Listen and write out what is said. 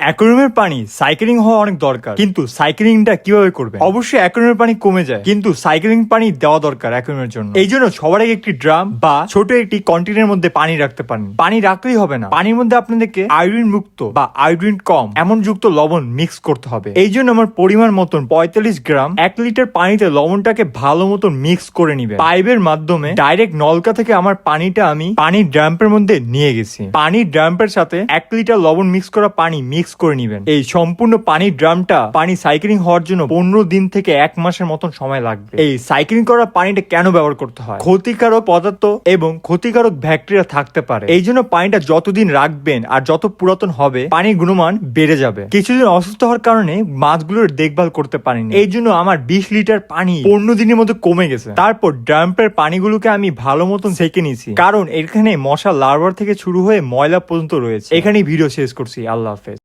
অ্যাকোরিয়ামের পানি সাইকেলিং হওয়া অনেক দরকার। কিন্তু সাইকেলিংটা কীভাবে করবে অবশ্যই অ্যাকোরিয়ামের পানি কমে যায়। কিন্তু সাইকেলিং পানি দেওয়া দরকার অ্যাকোরিয়ামের জন্য। এই জন্য সবার আগে একটি ড্রাম বা ছোট একটি কন্টেনারের মধ্যে পানি রাখতে পারেন। পানি রাখলেই হবে না। পানির মধ্যে আপনাদেরকে আয়োডিন মুক্ত বা আয়োডিন কম, এমন যুক্ত লবণ মিক্স করতে হবে। এই জন্য আমার পরিমাণ মতন পঁয়তাল্লিশ গ্রাম এক লিটার পানিতে লবণটাকে ভালো মতন মিক্স করে নিবে পাইপের মাধ্যমে ডাইরেক্ট নলকা থেকে আমার পানিটা আমি পানির ড্রাম্পের মধ্যে নিয়ে গেছি। পানির ড্রাম্পের সাথে এক লিটার লবণ মিক্স করা পানি মিক্স করে নিবেন। এই সম্পূর্ণ পানির ড্রামটা পানি সাইকেলিং হওয়ার জন্য পনেরো দিন থেকে এক মাসের মতন সময় লাগবে। এই সাইকেলিং করা পানিটা কেন ব্যবহার করতে হয়? ক্ষতিকারক পদার্থ এবং ক্ষতিকারক ব্যাকটেরিয়া থাকতে পারে। এই জন্য পানিটা যতদিন রাখবেন আর যত পুরাতন হবে, পানির গুণমান বেড়ে যাবে। কিছুদিন অসুস্থ হওয়ার কারণে মাছগুলোর দেখভাল করতে পারিনি। এই জন্য আমার বিশ লিটার পানি পনেরো দিনের মধ্যে কমে গেছে। তারপর ড্রাম্পের পানিগুলোকে আমি ভালো মতন সেকে নিয়েছি। কারণ এখানে মশা লার্ভার থেকে শুরু হয়ে ময়লা পর্যন্ত রয়েছে। এখানেই ভিডিও শেষ করছি। আল্লাহ হাফেজ।